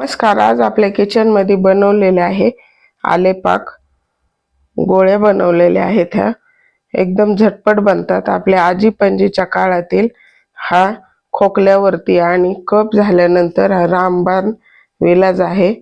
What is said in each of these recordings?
नमस्कार आज आपल्या किचनमध्ये बनवलेले आहे आलेपाक गोळ्या बनवलेल्या आहेत ह्या. एकदम झटपट बनतात. आपल्या आजी पणजीच्या काळातील हा खोकल्यावरती आणि कप झाल्यानंतर हा रामबाण विलाज आहे.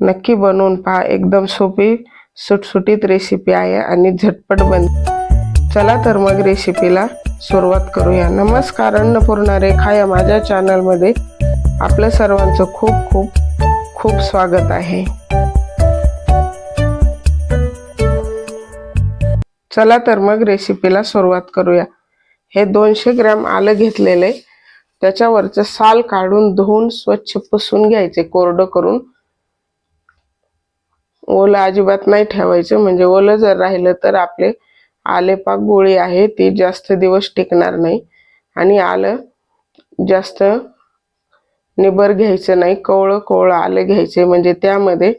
नक्की बनवून पहा. एकदम सोपी सुटसुटीत रेसिपी आहे आणि झटपट बन चला तर मग रेसिपीला सुरुवात करूया. नमस्कार अन्नपूर्णा रेखा या माझ्या चॅनलमध्ये आपलं सर्वांचं खूप खूप खूप स्वागत आहे. चला तर मग रेसिपीला सुरुवात करूया. हे दोनशे ग्रॅम आलं घेतलेले. त्याच्यावरचं साल काढून धुवून स्वच्छ पुसून घ्यायचे. कोरडं करून. ओलं अजिबात नाही ठेवायचं. म्हणजे ओलं जर राहिलं तर आपले आलेपाक गोळी आहे. ती जास्त दिवस टिकणार नाही. आणि आलं जास्त निबर घ्यायचं नाही कवळं कवळं आलं घ्यायचे. म्हणजे त्यामध्ये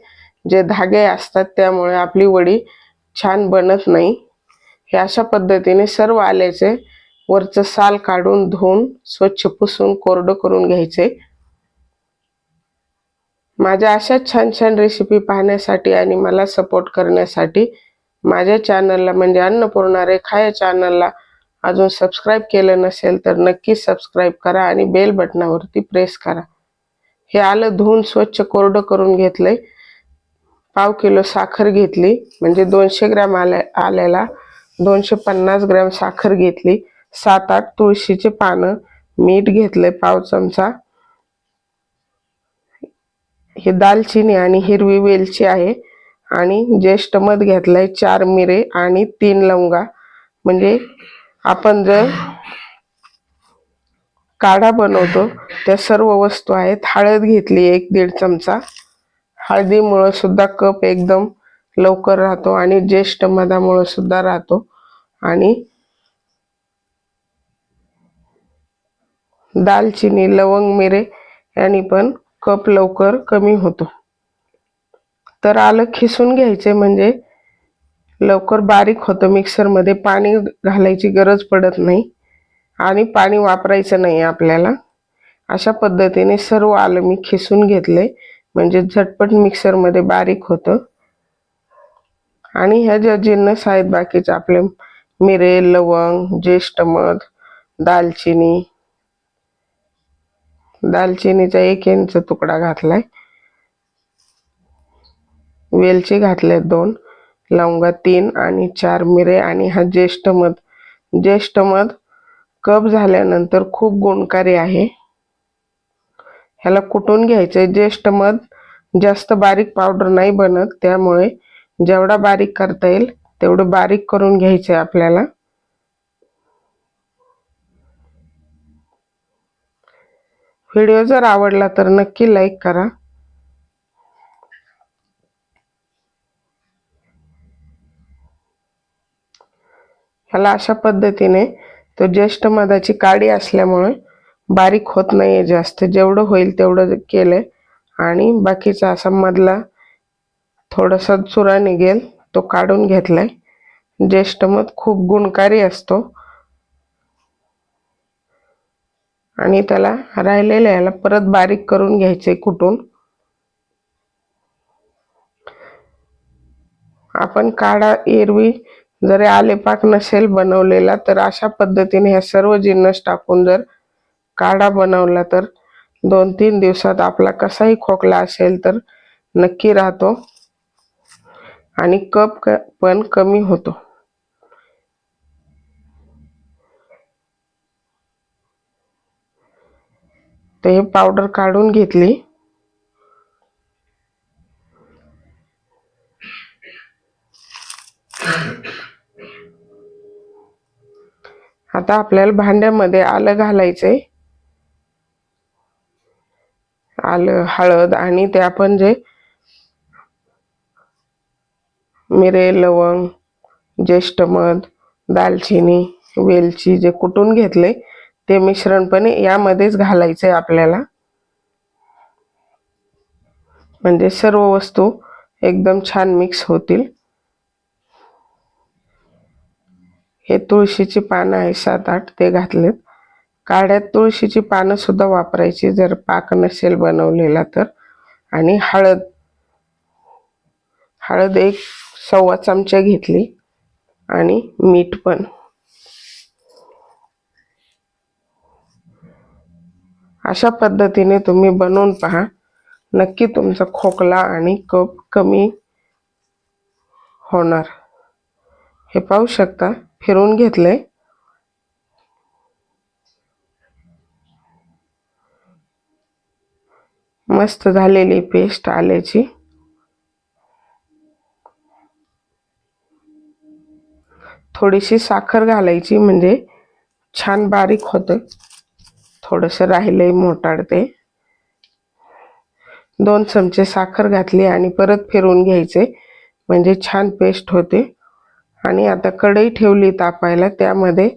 जे धागे असतात त्यामुळे आपली वडी छान बनत नाही. हे अशा पद्धतीने सर्व आल्याचे वरचं साल काढून धुवून स्वच्छ पुसून कोरडं करून घ्यायचे. माझ्या अशा छान छान रेसिपी पाहण्यासाठी आणि मला सपोर्ट करण्यासाठी माझ्या चॅनलला म्हणजे अन्नपूर्णा रेखा या चॅनलला अजून सबस्क्राईब केलं नसेल तर नक्की सबस्क्राईब करा आणि बेल बटनावरती प्रेस करा. हे आलं धुवून स्वच्छ कोरडं करून घेतलंय. पाव किलो साखर घेतली म्हणजे दोनशे ग्रॅम आल्या आल्याला दोनशे पन्नास ग्रॅम साखर घेतली. सात आठ तुळशीचे पानं मीठ घेतलंय पाव चमचा. ही दालचिनी आणि हिरवी वेलची आहे. आणि ज्येष्ठ मध घेतलाय चार मिरे आणि तीन लवंगा. म्हणजे आपण जर काढा बनवतो. त्या सर्व वस्तू आहेत. हळद घेतली एक दीड चमचा. हळदीमुळं सुद्धा कप एकदम लवकर राहतो आणि ज्येष्ठ मधामुळं सुद्धा राहतो. आणि दालचिनी लवंग मिरे यांनी पण कप लवकर कमी होतो. तर आलं खिसून घ्यायचे म्हणजे लवकर बारीक होतं. मिक्सरमध्ये पाणी घालायची गरज पडत नाही. आणि पाणी वापरायचं नाही आपल्याला. अशा पद्धतीने सर्व आलं मी खिसून घेतले. म्हणजे झटपट मिक्सरमध्ये बारीक होतं. आणि ह्या ज्या जिन्नस आहेत बाकीचे आपले मिरे लवंग ज्येष्ठ मध दालचिनी दालचिनीचा एक इंच तुकडा घातलाय. वेलची घातले दोन लवंगा तीन आणि चार मिरे आणि हा ज्येष्ठ मध. ज्येष्ठ मध कप झाल्यानंतर खूप गुणकारी आहे. ह्याला कुटून आहे ज्येष्ठ मध जास्त बारीक पावडर नाही बनत त्यामुळे जेवढा बारीक करता येईल तेवढं बारीक करून घ्यायचं आहे आपल्याला. व्हिडिओ जर आवडला तर नक्की लाईक करा. ह्याला अशा पद्धतीने तो ज्येष्ठ मधाची काडी असल्यामुळे बारीक होत नाहीये जास्त. जेवढं होईल तेवढं केलंय. आणि बाकीचा असा मधला थोडासा चुरा निघेल तो काढून घेतलाय. ज्येष्ठ मध खूप गुणकारी असतो. आणि त्याला राहिलेल्या याला परत बारीक करून घ्यायचे कुठून? आपण काढा एरवी जरी आलेपाक नसेल बनवलेला तर अशा पद्धतीने ह्या सर्व जिन्नस टाकून जर काढा बनवला तर दोन तीन दिवसात आपला कसाही खोकला असेल तर नक्की राहतो. आणि कप पण कमी होतो. तर हे पावडर काढून घेतली. आता आपल्याला भांड्यामध्ये आलं घालायचंय. आलं हळद आणि ते आपण जे मिरे लवंग ज्येष्ठ मध दालचिनी वेलची जे कुटून घेतले ते मिश्रण पण यामध्येच घालायचे आपल्याला. म्हणजे सर्व वस्तू एकदम छान मिक्स होतील. हे तुळशीची पानं आहे सात आठ ते घातलेत. काड्यात तुळशीची पानं सुद्धा वापरायची जर पाक नसेल बनवलेला तर. आणि हळद. हळद एक सव्वा चमचा घेतली आणि मीठ पण. अशा पद्धतीने तुम्ही बनवून पहा. नक्की तुमचा खोकला आणि कप कमी होणार. हे पाहू शकता. फिरून घेतले. मस्त झालेली पेस्ट आल्याची. थोडीशी साखर घालायची म्हणजे छान बारीक होतं. थोडंसं राहिलंय मोटाड ते दोन चमचे साखर घातली आणि परत फिरवून घ्यायचे. म्हणजे छान पेस्ट होते. आणि आता कढई ठेवली तापायला त्यामध्ये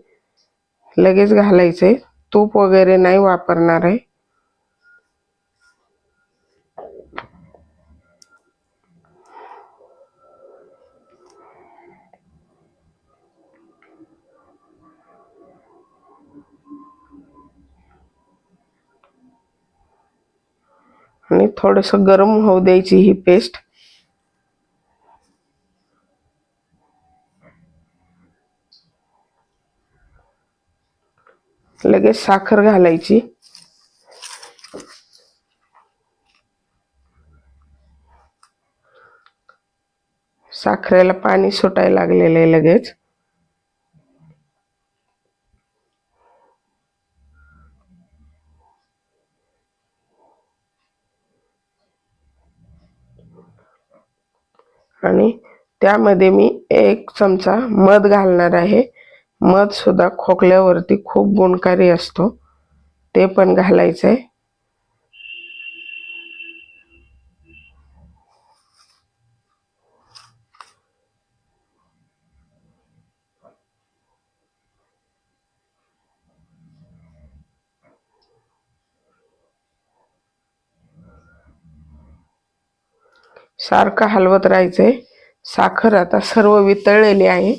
लगेच घालायचे. तूप वगैरे नाही वापरणार आहे. आणि थोडंसं गरम होऊ द्यायची ही पेस्ट लगेच साखर घालायची. साखरेला पाणी सुटायला लागलेलं आहे लगेच. आणि त्यामध्ये मी एक चमचा मध घालणार आहे. मध सुद्धा खोकल्यावरती खूप गुणकारी असतो. ते पण घालायचं आहे सारखं हलवत राहायचंय. साखर आता सर्व वितळलेली आहे.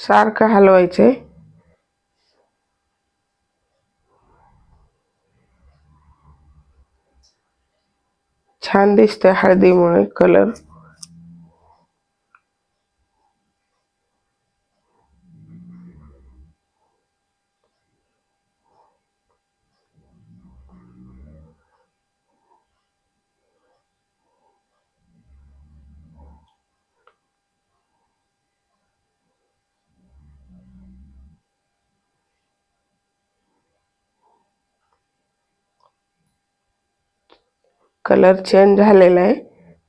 सारखं हलवायचे. छान दिसते हळदीमुळे कलर कलर चेंज झालेला आहे.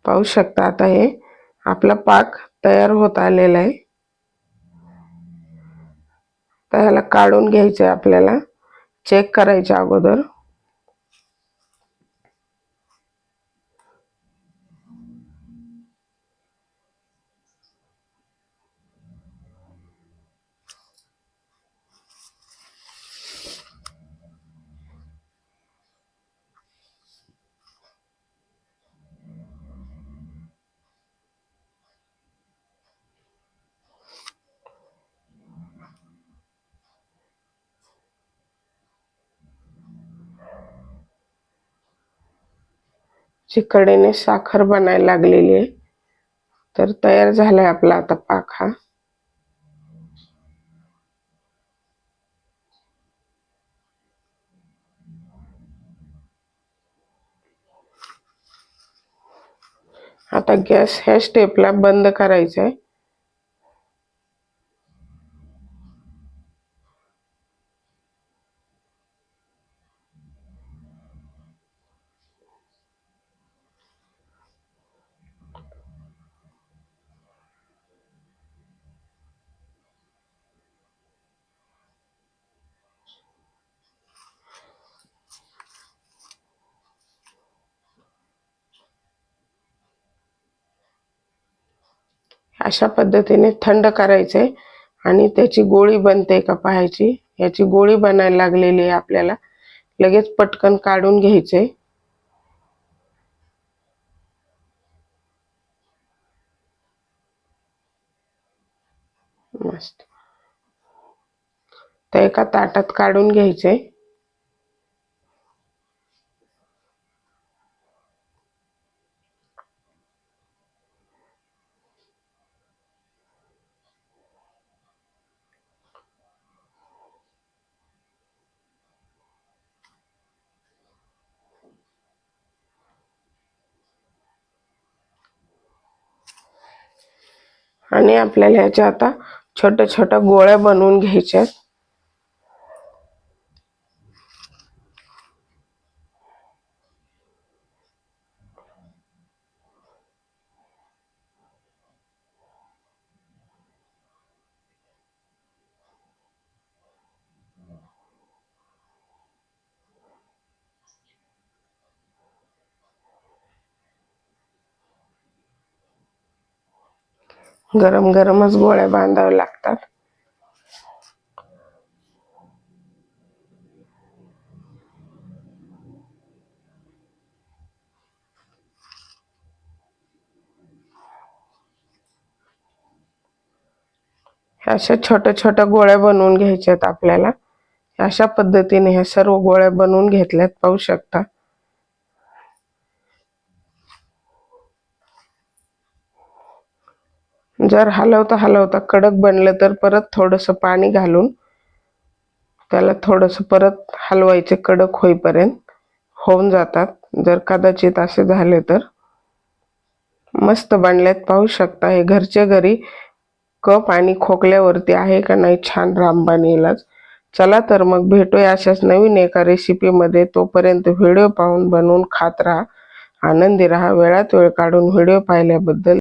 पाहू शकता आता हे. आपला पाक तयार होत आलेला आहे. तर ह्याला काढून घ्यायचं आहे आपल्याला. चेक करायच्या अगोदर. चिकडेने साखर बनायला लागलेली आहे. तर तयार झालाय आपला आता पाक हा. आता गॅस ह्या स्टेपला बंद करायचा आहे अशा पद्धतीने थंड करायचे आणि त्याची गोळी बनते का पाहायची. याची गोळी बनायला लागलेली आहे आपल्याला. लगेच पटकन काढून घ्यायचे. मस्त. तर एका ताटात काढून घ्यायचे. आणि आपल्याला ह्याच्या आता छोट्या छोट्या गोळ्या बनवून घ्यायच्या गरम गरमच गोळ्या बांधाव्या लागतात. अशा छोट्या छोट्या गोळ्या बनवून घ्यायच्यात आपल्याला. अशा पद्धतीने ह्या सर्व गोळ्या बनवून घेतल्यात पाहू शकता. जर हलवता हलवता कडक बनलं तर परत थोडंसं पाणी घालून त्याला थोडंसं परत हलवायचे कडक होईपर्यंत होऊन जातात. जर कदाचित असे झाले तर मस्त बनल्यात पाहू शकता हे घरच्या घरी कप आणि खोकल्यावरती आहे का नाही छान रामबाण इलाज. चला तर मग भेटूया अशाच नवीन एका रेसिपीमध्ये तोपर्यंत व्हिडिओ पाहून बनवून खात राहा. आनंदी राहा. वेळात वेळ काढून व्हिडिओ पाहिल्याबद्दल